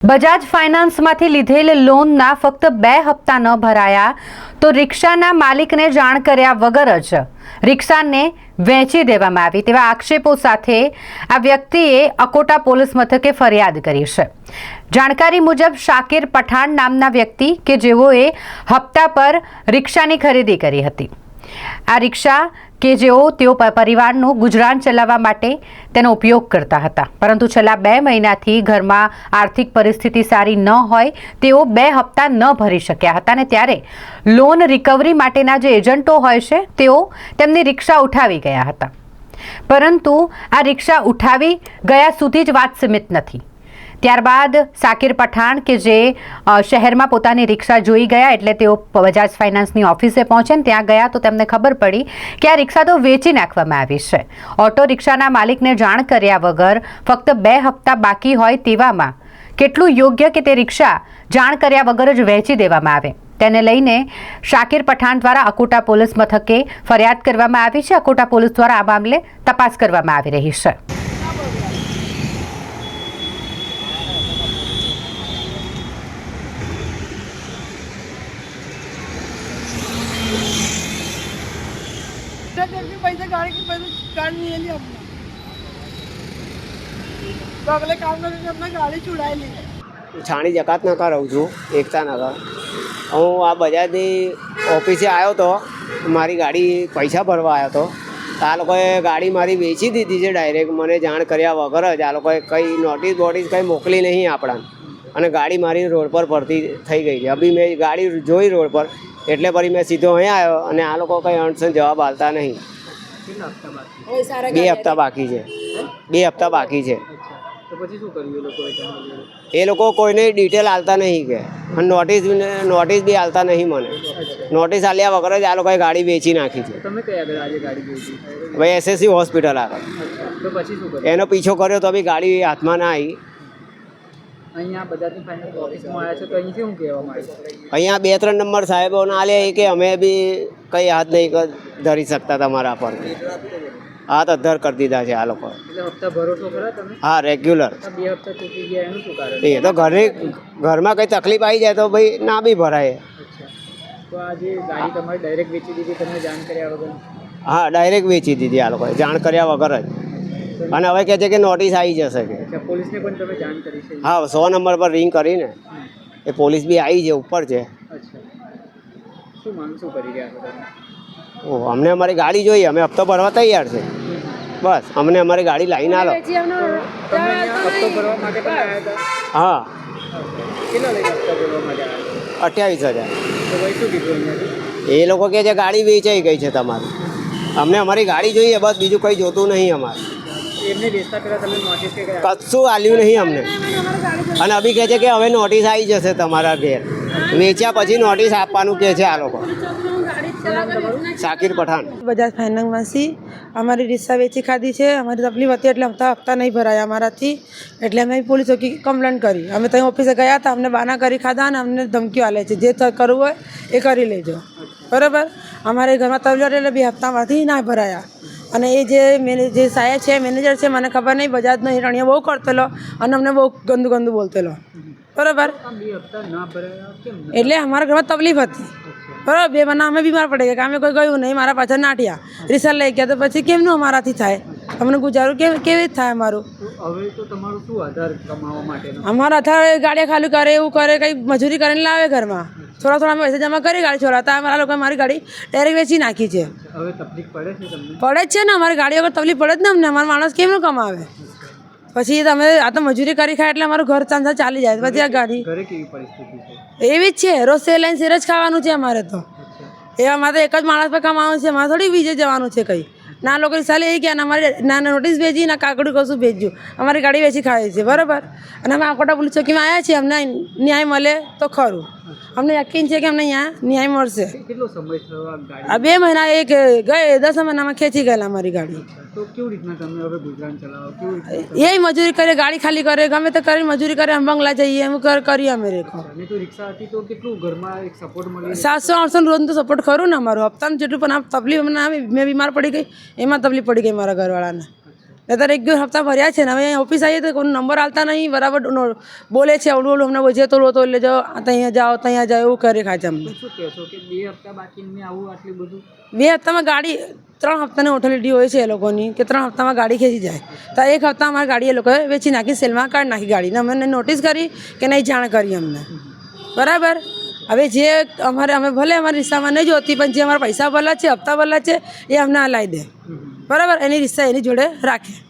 બજાજ ફાઇનાન્સમાંથી લીધેલ લોનના ફક્ત બે હપ્તા ન ભરાયા તો રિક્ષાના માલિકને જાણ કર્યા વગર જ રિક્ષાને વેચી દેવામાં આવી તેવા આક્ષેપો સાથે આ વ્યક્તિએ અકોટા પોલીસ મથકે ફરિયાદ કરી છે. જાણકારી મુજબ શાકિર પઠાણ નામના વ્યક્તિ કે જેઓએ હપ્તા પર રિક્ષાની ખરીદી કરી હતી. આ રિક્ષા કે જેઓ તેઓ પરિવારનું ગુજરાન ચલાવવા માટે તેનો ઉપયોગ કરતા હતા. પરંતુ છેલ્લા બે મહિનાથી ઘરમાં આર્થિક પરિસ્થિતિ સારી ન હોય, તેઓ બે હપ્તા ન ભરી શક્યા હતા અને ત્યારે લોન રિકવરી માટેના જે એજન્ટો હોય છે, તેઓ તેમની રિક્ષા ઉઠાવી ગયા હતા. પરંતુ આ રિક્ષા ઉઠાવી ગયા સુધી જ વાત સીમિત નથી. ત્યારબાદ સાકિર પઠાણ કે જે શહેરમાં પોતાની રિક્ષા જોઈ ગયા એટલે તેઓ બજાજ ફાઇનાન્સની ઓફિસે પહોંચે ને ત્યાં ગયા તો તેમને ખબર પડી કે આ રિક્ષા તો વેચી નાખવામાં આવી છે. ઓટો રિક્ષાના માલિકને જાણ કર્યા વગર ફક્ત બે હપ્તા બાકી હોય તેવામાં કેટલું યોગ્ય કે તે રિક્ષા જાણ કર્યા વગર જ વહેંચી દેવામાં આવે. તેને લઈને શાકિર પઠાણ દ્વારા અકોટા પોલીસ મથકે ફરિયાદ કરવામાં આવી છે. અકોટા પોલીસ દ્વારા આ મામલે તપાસ કરવામાં આવી રહી છે. ट्रक के पैसे गाड़ी के पैसे कार्ड नहीं है लिया अपना तो अगले काम करके अपना गाड़ी छुड़ाई ली છાણી જકાતનગર રહું છું એકતાનગર હું આ બજાજની ઓફિસે આવ્યો તો મારી ગાડી પૈસા ભરવા આવ્યો તો તો આ લોકોએ ગાડી મારી વેચી દીધી છે ડાયરેક્ટ મને જાણ કર્યા વગર જ આ લોકોએ કંઈ નોટિસ બોટિસ કંઈ મોકલી નહીં આપણાને અને ગાડી મારી રોડ પર પડતી થઈ ગઈ છે અભી મેં ગાડી જોઈ રોડ પર એટલે પછી મેં સીધો અહીંયા આવ્યો અને આ લોકો કંઈ અણસન જવાબ આપતા નહીં. બે હપ્તા બાકી છે. બે હપ્તા બાકી છે. તો પછી શું કર્યું એ લોકો કોઈને ડિટેલ આલતા નહીં કે. અને નોટિસ નોટિસ બી આલતા નહીં મને. નોટિસ આલ્યા વગર જ આ લોકોએ ગાડી વેચી નાખી છે. ભાઈ એસએસસી હોસ્પિટલ આગળ તો પછી શું કર્યું? એનો પીછો કર્યો તો બી ગાડી હાથમાં ના આવી. અહીંયા બજાજની ફાઇનાન્સ ઓફિસમાં આવ્યા છો તો અહીંથી શું કહેવામાં આવ્યું અહીંયા બે ત્રણ નંબર સાહેબોને આલ્યા એ કે અમે બી કંઈ હાથ નહીં ધરી શકતા તમારા પર હાથ અદ્ધર કરી દીધા છે આ લોકો. એટલે હપ્તા ભરો ખરા તમે? હા રેગ્યુલર બે હપ્તા ચૂકી ગયા એનું શું કારણ? એ તો ઘરે ઘરમાં કંઈ તકલીફ આવી જાય તો ભાઈ ના બી ભરાય. તો આ જે ગાડી તમારી ડાયરેક્ટ વેચી દીધી તમને જાણ કર્યા વગર? હા ડાયરેક્ટ વેચી દીધી આ લોકોએ. જાણ કર્યા વગર જ. અને હવે કહે છે કે નોટિસ આવી જશે કે. પોલીસને પણ તમે જાણ કરી છે? હા સો નંબર પર રિંગ કરીને. એ પોલીસ બી આવી છે ઉપર છે. અચ્છા. શું માંગ શું કરી રહ્યા છો તમે? ઓ અમને અમારી ગાડી જોઈએ અમે હપ્તો ભરવા તૈયાર છે. બસ અમને અમારી ગાડી લાવીને આલો. હપ્તો ભરવા માટે પણ આવ્યા હતા? હા. લઈને અઠ્યાવીસ હજાર. એ લોકો કહે છે ગાડી વેચાઈ ગઈ છે તમારી. અમને અમારી ગાડી જોઈએ બસ બીજું કંઈ જોતું નહીં અમારે. એમને વેચતા પહેલા તમે નોટિસ કે કશું આલ્યું નહીં અમને. અને અભી કહે છે કે હવે નોટિસ આવી જશે તમારા ઘેર. વેચ્યા પછી નોટિસ આપવાનું કહે છે આ લોકો. શાકિર પઠાણ. બજાજ ફાઇનાન્સમાંથી અમારી રિક્ષા વેચી ખાધી છે. અમારી તકલીફ હતી એટલે હપ્તા હપ્તા નહીં ભરાયા અમારાથી. એટલે અમે પોલીસ ચોકી કમ્પ્લેન કરી. અમે ત્યાં ઓફિસે ગયા હતા અમને બાના કરી ખાધા અને અમને ધમકીઓ આલે છે. જે કરવું હોય એ કરી લેજો. બરાબર? અમારે ઘરમાં તબિયત એટલે બે હપ્તામાંથી ના ભરાયા. અને એ જે મેને જે સાહેબ છે મેનેજર છે મને ખબર નહીં બજાજનો હિરણીઓ બહુ કરતેલો અને અમને બહુ ગંદુ ગંદુ બોલતેલો. બરાબર? એટલે અમારા ઘરમાં તકલીફ હતી. બરાબર? બે મહિના અમે બીમાર પડી ગયા કે અમે કોઈ ગયું નહીં મારા પાછળ નાટ્યા. રિસલ્ટ લઈ ગયા તો પછી કેમનું અમારાથી થાય? અમને ગુજારું કેમ કેવી રીતે થાય અમારું? હવે તો તમારું શું આધાર કમાવા માટે અમારા આધાર ગાડી ખાલી કરે એવું કરે કંઈ મજૂરી કરીને લાવે ઘરમાં. થોડા થોડા અમે પૈસા જમા કરી ગાડી છોડાતા અમારા લોકો મારી ગાડી ડાયરેક્ટ વેચી નાખી છે. હવે તકલીફ પડે છે તમને? પડે જ છે ને અમારી ગાડી વગર તકલીફ પડે જ ને અમને. અમારો માણસ કેમનું કમાવે? પછી તમે આ તો મજૂરી કરી ખાય એટલે અમારું ઘર ચાંદા ચાલી જાય. પછી આ ગાડી એવી જ છે. રોજ સેલ લાઈન સેર જ ખાવાનું છે અમારે તો. એવા મારે એક જ માણસ પર કમાવાનું છે. મારે થોડી બીજે જવાનું છે કંઈ. ના લોકો સાલે એ ગયા અને અમારે ના નોટિસ ભેજી ના કાકડું કશું ભેજ્યું. અમારી ગાડી વેચી ખાય છે બરાબર? અને અમે આકોટા પોલીસ ચોકીમાં આવ્યા છીએ અમને ન્યાય મળે તો ખરું. અમને યકીન છે કે અમને અહીંયા ન્યાય મળશે. આ બે મહિના એક ગયે દસ મહિનામાં ખેંચી ગયેલા અમારી ગાડી. તો કેવી રીતના તમે હવે ગુજરાન ચલાવો? કેવી એ મજૂરી કરે ગાડી ખાલી કરે ગમે તે કરીને મજૂરી કરે અમે બંગલા જઈએ એમ કર કરીએ અમે રેખો. અને તો રિક્ષા હતી તો કેટલું ઘરમાં એક સપોર્ટ મળી સાતસો આઠસો રોજ તો સપોર્ટ ખરું ને અમારું. હપ્તાનું જેટલું પણ આ તકલીફ મને આવી મેં બીમાર પડી ગઈ એમાં તકલીફ પડી ગઈ મારા ઘરવાળાને. અત્યારે એક હપ્તા ભર્યા છે ને હવે અહીંયા ઓફિસ આવીએ તો કોઈ નંબર આવતા નહીં બરાબર બોલે છે અવડું અવડું અમને વજે તો લો તો એટલે જાઓ ત્યાં જાઓ ત્યાં જાઓ એવું કરે છે અમને શું કહેશો કે બે હપ્તા બાકી આવું આટલું બધું? બે હપ્તામાં ગાડી ત્રણ હપ્તાની ઓથોરિટી હોય છે એ લોકોની કે ત્રણ હપ્તામાં ગાડી ખેંચી જાય. તો એક હપ્તા અમારી ગાડી એ લોકોએ વેચી નાખી સેલમાં કાઢી નાખી ગાડીને. અમને નોટિસ કરી કે નહીં જાણ કરી અમને. બરાબર? હવે જે અમારે અમે ભલે અમારી રિક્ષામાં નહીં જોતી પણ જે અમારા પૈસા ભરલા છે હપ્તા ભરલા છે એ અમને હલાવી દે. બરાબર? એની રિક્ષા એની જોડે રાખે.